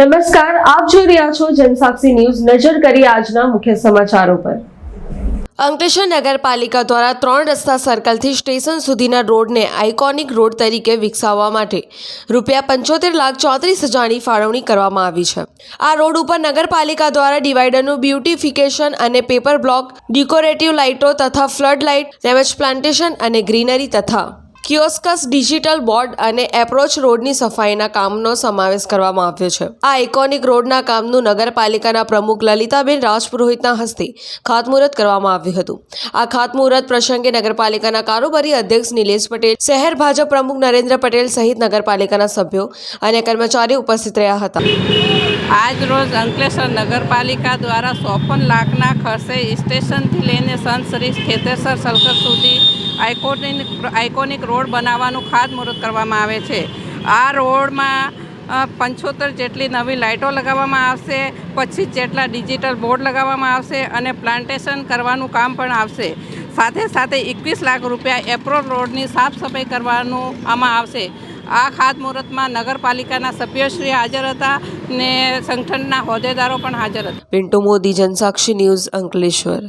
નમસ્કાર, આપ જોઈ રહ્યા છો જનસાક્ષી ન્યૂઝ નજર કરી આજના મુખ્ય સમાચારો પર. અંકલેશ્વર નગરપાલિકા દ્વારા ત્રણ રસ્તા સર્કલથી સ્ટેશન સુધીના રોડને આઇકોનિક રોડ તરીકે વિકસાવવા માટે રૂપિયા પંચોતેર લાખ ચોત્રીસ હજારની ફાળવણી કરવામાં આવી છે. આ રોડ ઉપર નગરપાલિકા દ્વારા ડિવાઈડરનું બ્યુટિફિકેશન અને પેપર બ્લોક, ડેકોરેટિવ લાઇટો તથા ફ્લડ લાઇટ તેમજ પ્લાન્ટેશન અને ગ્રીનરી તથા કિયોસ્કસ ડિજિટલ બોર્ડ અને એપ્રોચ રોડની સફાઈના કામનો સમાવેશ કરવામાં આવ્યો છે. આ આઇકોનિક રોડના કામનું નગરપાલિકાના પ્રમુખ લલિતાબેન રાજપુરોહિતના હસ્તે ખાતમુહૂર્ત કરવામાં આવ્યું હતું. આ ખાતમુહૂર્ત પ્રસંગે નગરપાલિકાના કારોબારી અધ્યક્ષ નિલેશ પટેલ, શહેર ભાજપ પ્રમુખ નરેન્દ્ર પટેલ સહિત નગરપાલિકાના સભ્યો અને કર્મચારીઓ ઉપસ્થિત રહ્યા હતા. આજ રોજ અંકલેશ્વર નગરપાલિકા દ્વારા ચોપન લાખના ખર્ચે સ્ટેશનથી લઈને સંત શ્રી ખેતેસર સલકર સુધી આઇકોનિક આઇકોનિક રોડ બનાવવાનું ખાતમુહૂર્ત કરવામાં આવે છે. આ રોડમાં પંચોતેર જેટલી નવી લાઇટો લગાવવામાં આવશે, પચીસ જેટલા ડિજિટલ બોર્ડ લગાવવામાં આવશે અને પ્લાન્ટેશન કરવાનું કામ પણ આવશે. સાથે સાથે એકવીસ લાખ રૂપિયા એપ્રોલ રોડની સાફ સફાઈ કરવાનું આમાં આવશે. આ ખાતમુહૂર્તમાં નગરપાલિકાના સભ્યશ્રી હાજર હતા ને સંગઠનના હોદ્દેદારો પણ હાજર હતા. પિન્ટુ મોદી, જનસાક્ષી ન્યૂઝ અંકલેશ્વર.